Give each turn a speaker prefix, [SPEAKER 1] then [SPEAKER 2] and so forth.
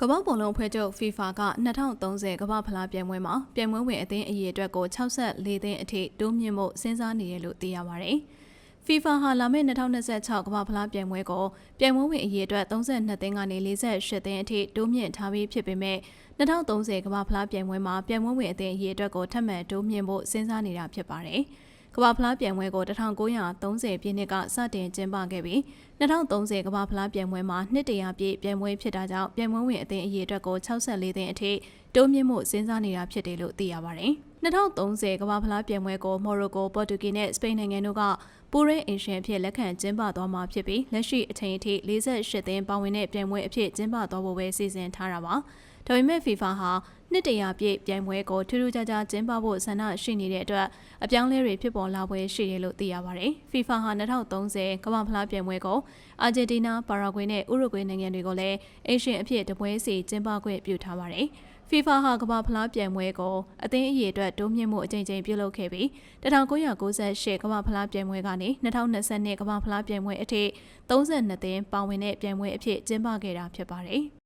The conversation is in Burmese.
[SPEAKER 1] ကမ္ဘာဘောလုံးအဖွဲ့ချုပ် FIFA က2030ကမ္ဘာဖလားပြိုင်ပွဲမှာပြိုင်ပွဲဝင်အသင်းအရေအတွက်ကို64သင်းအထိတိုးမြင့်ဖို့စဉ်းစားနေတယ်လို့သိရပါတယ်။ FIFA ဟာလာမယ့်2026ကမ္ဘာဖလားပြိုင်ပွဲကိုပြိုင်ပွဲဝင်အရေအတွက်32သင်းကနေ48သင်းအထိတိုးမြင့်ထားပြီးဖြစ်ပေမဲ့2030ကမ္ဘာဖလားပြိုင်ပွဲမှာပြိုင်ပွဲဝင်အသင်းအရေအတွက်ကိုထပ်မံတိုးမြင့်ဖို့စဉ်းစားနေတာဖြစ်ပါတယ်။ ကမ္ဘာဖလားပြိုင်ပွဲကို1930ပြည့်နှစ်ကစတင်ကျင်းပခဲ့ပြီး2030ကမ္ဘာဖလားပြိုင်ပွဲမှာနှစ်တရာပြည့်ပြိုင်ပွဲဖြစ်တာကြောင့်ပြိုင်ပွဲဝင်အသင်းအရေအတွက်ကို64သင်းအထိတိုးမြင့်မှုစဉ်းစားနေတာဖြစ်တယ်လို့သိရပါတယ်။2030ကမ္ဘာဖလားပြိုင်ပွဲကိုမော်ရိုကိုပေါ်တူဂီနဲ့စပိန်နိုင်ငံတို့က ပူရင်းအင်ရှင်အဖြစ်လက်ခံကျင်းပသွားမှာဖြစ်ပြီးလက်ရှိအချိန်အထိ48သင်းပါဝင်တဲ့ပြိုင်ပွဲအဖြစ်ကျင်းပသွားဖို့ပဲစီစဉ်ထားတာပါ။ဒါပေမဲ့ FIFA ဟာနှစ်တရာပြည့်ပြိုင်ပွဲကိုထူးထူးခြားခြားကျင်းပဖို့ဆန္ဒရှိနေတဲ့အတွက်အပြောင်းလဲတွေဖြစ်ပေါ်လာပွဲရှိတယ်လို့သိရပါတယ်။ FIFA ဟာ2030ကမ္ဘာဖလားပြိုင်ပွဲကိုအာဂျင်တီးနား၊ပါရာဂွေးနဲ့ဥရုဂွေးနိုင်ငံတွေကိုလည်းအေရှင်အဖြစ်တပွဲစီကျင်းပခွင့်ပြုထားပါတယ်။ FIFA ဟာကမ္ဘာဖလားပြိုင်ပွဲကိုအသင်းအရေအတွက်တိုးမြင့်မှုအကြိမ်ကြိမ်ပြုလုပ်ခဲ့ပြီး1998ကမ္ဘာဖလားပြိုင်ပွဲကနေ2022ကမ္ဘာဖလားပြိုင်ပွဲအထိ32သင်းပါဝင်တဲ့ပြိုင်ပွဲအဖြစ်ကျင်းပခဲ့တာဖြစ်ပါတယ်။